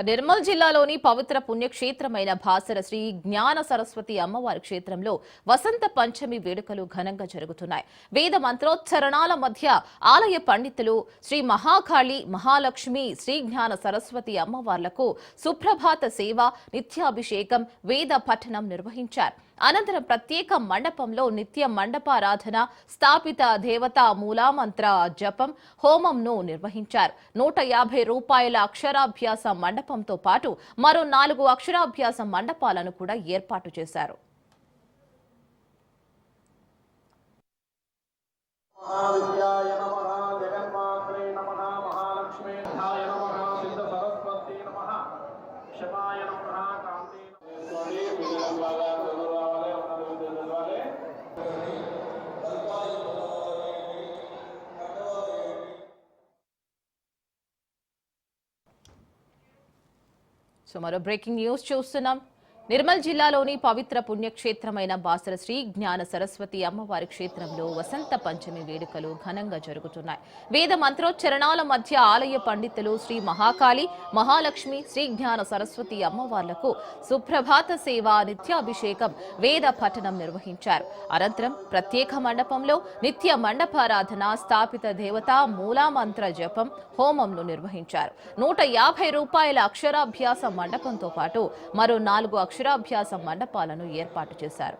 నిర్మల్ జిల్లాలోని పవిత్ర పుణ్యక్షేత్రమైన భాసర శ్రీ జ్ఞాన సరస్వతి అమ్మవారి క్షేత్రంలో వసంత పంచమి వేడుకలు ఘనంగా జరుగుతున్నాయి. వేద మంత్రోచ్చరణాల మధ్య ఆలయ పండితులు శ్రీ మహాకాళి మహాలక్ష్మి శ్రీ జ్ఞాన సరస్వతి అమ్మవార్లకు సుప్రభాత సేవ నిత్యాభిషేకం వేద పఠనం నిర్వహించారు. అనంతరం ప్రత్యేక మండపంలో నిత్య మండపారాధన స్థాపిత దేవతా మూలామంత్ర జపం హోమంను నిర్వహించారు. నూట యాభై రూపాయల అక్షరాభ్యాస మండపంతో పాటు మరో నాలుగు అక్షరాభ్యాస మండపాలను కూడా ఏర్పాటు చేశారు. నమః సో మరో బ్రేకింగ్ న్యూస్ చూస్తున్నాం. నిర్మల్ జిల్లాలోని పవిత్ర పుణ్యక్షేత్రమైన బాసర శ్రీ జ్ఞాన సరస్వతి అమ్మవారి క్షేత్రంలో వసంత పంచమి వేడుకలు ఘనంగా జరుగుతున్నాయి. వేద మంత్రోచ్చరణాల మధ్య ఆలయ పండితులు శ్రీ మహాకాళి మహాలక్ష్మి శ్రీ జ్ఞాన సరస్వతి అమ్మవార్లకు సుప్రభాత సేవ నిత్యాభిషేకం వేద పఠనం నిర్వహించారు. అనంతరం ప్రత్యేక మండపంలో నిత్య మండపారాధన స్థాపిత దేవత మూలామంత్ర జపం హోమంను నిర్వహించారు. నూట యాభై రూపాయల అక్షరాభ్యాస మండపంతో పాటు మరో నాలుగు అక్షరాభ్యాస మండపాలను ఏర్పాటు చేశారు